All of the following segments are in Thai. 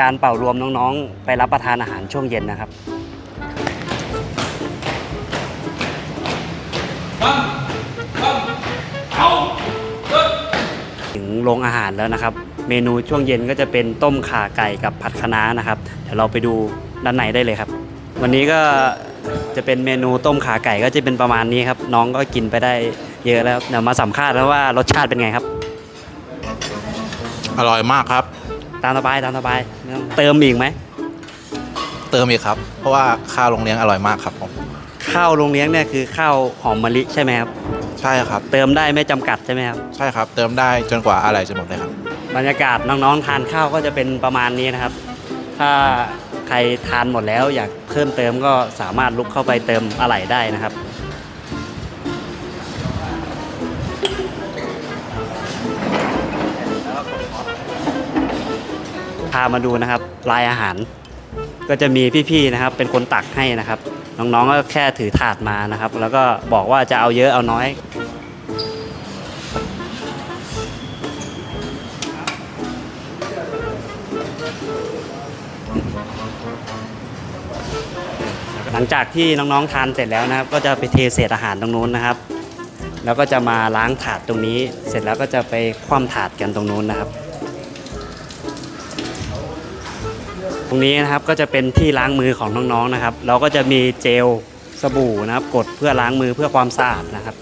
การเป่ารวมน้องๆ ไปรับประทานอาหารช่วงเย็นนะครับถึงโรงอาหารแล้วนะครับ เมนูช่วงเย็นก็จะเป็นต้มข่าไก่กับผัดคะน้านะครับเดี๋ยวเราไปดูด้านในได้เลยครับ วันนี้ก็จะเป็นเมนูต้มข่าไก่ก็จะเป็นประมาณนี้ครับ น้องก็กินไปได้เยอะแล้วเดี๋ยวมาสัมภาษณ์แล้วว่ารสชาติเป็นไงครับ อร่อยมากครับ ตามสบายตามสบายไม่ต้องเติมอีกไหม เติมอีกครับ เพราะว่าข้าวโรงเลี้ยงอร่อยมากครับผมข้าวโรงเลี้ยงเนี่ยคือข้าวหอมมะลิใช่ไหมครับ ใช่ครับ เติมได้ไม่จำกัดใช่ไหมครับ ใช่ครับ เติมได้จนกว่าอะไรจะหมดเลยครับ บรรยากาศน้องๆ ทานข้าวก็จะเป็นประมาณนี้นะครับ ถ้าใครทานหมดแล้วอยากเพิ่มเติมก็สามารถลุกเข้าไปเติมอะไหล่ได้นะครับามาดูนะครับลายอาหาร ก็จะมีพี่ๆนะครับ เป็นคนตักให้นะครับ น้องๆก็แค่ถือถาดมานะครับ แล้วก็บอกว่าจะเอาเยอะเอาน้อยหลังจากที่น้องๆทานเสร็จแล้วนะครับ ก็จะไปเทเศษอาหารตรงนู้นนะครับ แล้วก็จะมาล้างถาดตรงนี้ เสร็จแล้วก็จะไปคว่ำถาดกันตรงนู้นนะครับ ตรงนี้นะครับก็จะเป็นที่ล้างมือของน้องๆนะครับ เราก็จะมีเจลสบู่นะครับ กดเพื่อล้างมือเพื่อความสะอาดนะครับ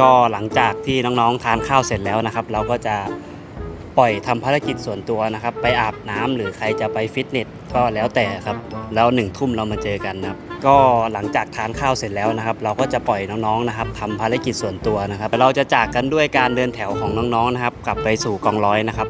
ก็หลังจากที่น้องๆทานข้าวเสร็จแล้วนะครับ เราก็จะปล่อยทำภารกิจส่วนตัวนะครับ ไปอาบน้ำหรือใครจะไปฟิตเนส ก็แล้วแต่ครับ แล้วหนึ่งทุ่มเรามาเจอกันนะครับ ก็หลังจากทานข้าวเสร็จแล้วนะครับ เราก็จะปล่อยน้องๆนะครับทำภารกิจส่วนตัวนะครับ เราจะจากกันด้วยการเดินแถวของน้องๆนะครับ กลับไปสู่กองร้อยนะครับ